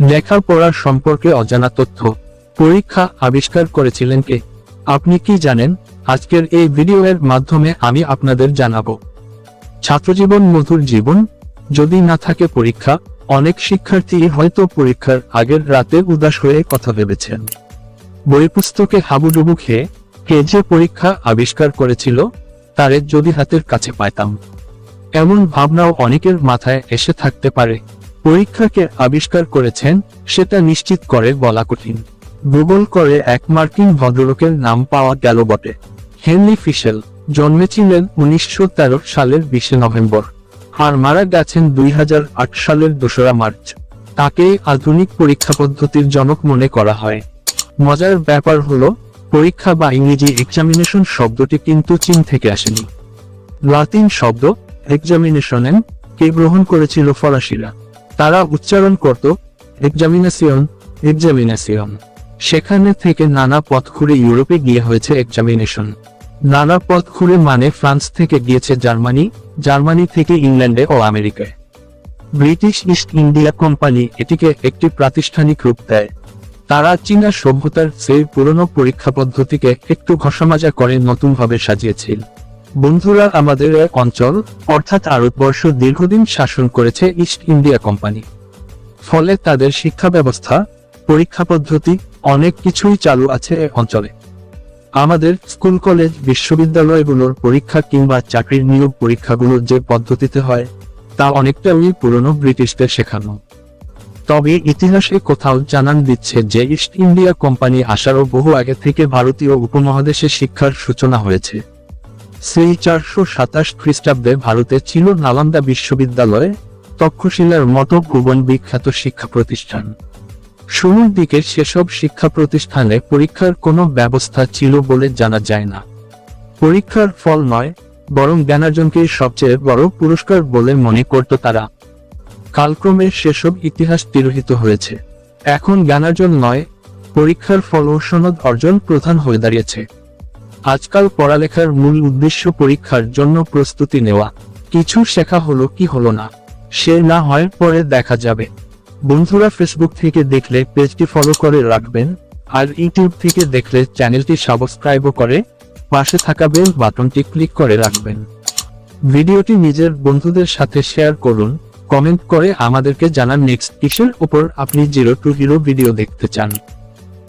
লেখাপড়ার সম্পর্কে অজানা তথ্য, পরীক্ষা আবিষ্কার করেছিলেন কে? আপনি কি জানেন? আজকের এই ভিডিওর মাধ্যমে আমি আপনাদের জানাব। ছাত্রজীবন মধুর জীবন? যদি না থাকে পরীক্ষা, অনেক শিক্ষার্থী হয়তো পরীক্ষার আগের রাতে উদাস হয়ে কথা ভেবেছেন। বই পুস্তকে হাবুডুবু খেয়ে, কে যে পরীক্ষা আবিষ্কার করেছিল, তারে যদি হাতের কাছে পাইতাম। এমন ভাবনাও অনেকের মাথায় এসে থাকতে পারে। পরীক্ষাকে আবিষ্কার করেছেন, সেটা নিশ্চিত করে বলা কঠিন। গুগল করে এক মার্কিন ভদ্রলোকের নাম পাওয়া গেল বটে। হেনরি ফিশেল জন্মেছিলেন উনিশশো তেরো সালের বিশে নভেম্বর আর মারা গেছেন দুই হাজার আট সালের দোসরা মার্চ। তাকেই আধুনিক পরীক্ষা পদ্ধতির জনক মনে করা হয়। মজার ব্যাপার হলো, পরীক্ষা বা ইংরেজি এক্সামিনেশন শব্দটি কিন্তু চীন থেকে আসেনি। লাতিন শব্দ এক্সামিনেশনেন কে গ্রহণ করেছিল ফরাসিরা। তারা উচ্চারণ করত এক্সামিনেশন এক্সামিনেশন সেখানে থেকে নানা পথ ঘুরে ইউরোপে গিয়ে হয়েছে এক্সামিনেশন নানা পথ ঘুরে মানে ফ্রান্স থেকে গিয়েছে জার্মানি জার্মানি থেকে ইংল্যান্ডে ও আমেরিকায়। ব্রিটিশ ইস্ট ইন্ডিয়া কোম্পানি এটিকে একটি প্রাতিষ্ঠানিক রূপ দেয়। তারা চীনা সভ্যতার সেই পুরনো পরীক্ষা পদ্ধতিকে একটু ঘষামাজা করে নতুনভাবে সাজিয়েছিল। বন্ধুরা, আমাদের এক অঞ্চল, অর্থাৎ ভারতবর্ষ দীর্ঘদিন শাসন করেছে ইস্ট ইন্ডিয়া কোম্পানি ফলে তাদের শিক্ষা ব্যবস্থা, পরীক্ষা পদ্ধতি, অনেক কিছুই চালু আছে এ অঞ্চলে। আমাদের স্কুল, কলেজ, বিশ্ববিদ্যালয়গুলোর পরীক্ষা কিংবা চাকরির নিয়োগ পরীক্ষাগুলোর যে পদ্ধতিতে হয়, তা অনেকটা ওই পুরনো ব্রিটিশদের শেখানো। তবে ইতিহাসে কোথাও জানান দিচ্ছে যে ইস্ট ইন্ডিয়া কোম্পানি আসারও বহু আগে থেকে ভারতীয় উপমহাদেশে শিক্ষার সূচনা হয়েছে। সেই চারশো সাতাশ খ্রিস্টাব্দে ভারতে ছিল নালন্দা বিশ্ববিদ্যালয় তক্ষশিলার মতো ভুবন বিখ্যাত শিক্ষা প্রতিষ্ঠান। শুরুর দিকে সেসব শিক্ষা প্রতিষ্ঠানে পরীক্ষার কোনো ব্যবস্থা ছিল বলে জানা যায় না। পরীক্ষার ফল নয়, বরং জ্ঞানার্জনকে সবচেয়ে বড় পুরস্কার বলে মনে করত তারা। কালক্রমে সেসব ইতিহাস তিরোহিত হয়েছে। এখন জ্ঞানার্জন নয়, পরীক্ষার ফল ও সনদ অর্জন প্রধান হয়ে দাঁড়িয়েছে। আজকাল পড়ালেখার মূল উদ্দেশ্য পরীক্ষার জন্য প্রস্তুতি নেওয়া। কিছু শেখা হলো কি হলো না। সে না হয় পরে দেখা যাবে। বন্ধুরা ফেসবুক থেকে দেখলে পেজটি ফলো করে রাখবেন, আর ইউটিউব থেকে দেখলে চ্যানেলটি সাবস্ক্রাইবও করে পাশে থাকা বেল বাটনটি ক্লিক করে রাখবেন। ভিডিওটি নিজের বন্ধুদের সাথে শেয়ার করুন কমেন্ট করে আমাদেরকে জানান নেক্সট কিসের উপর আপনি জিরো টু হিরো ভিডিও দেখতে চান।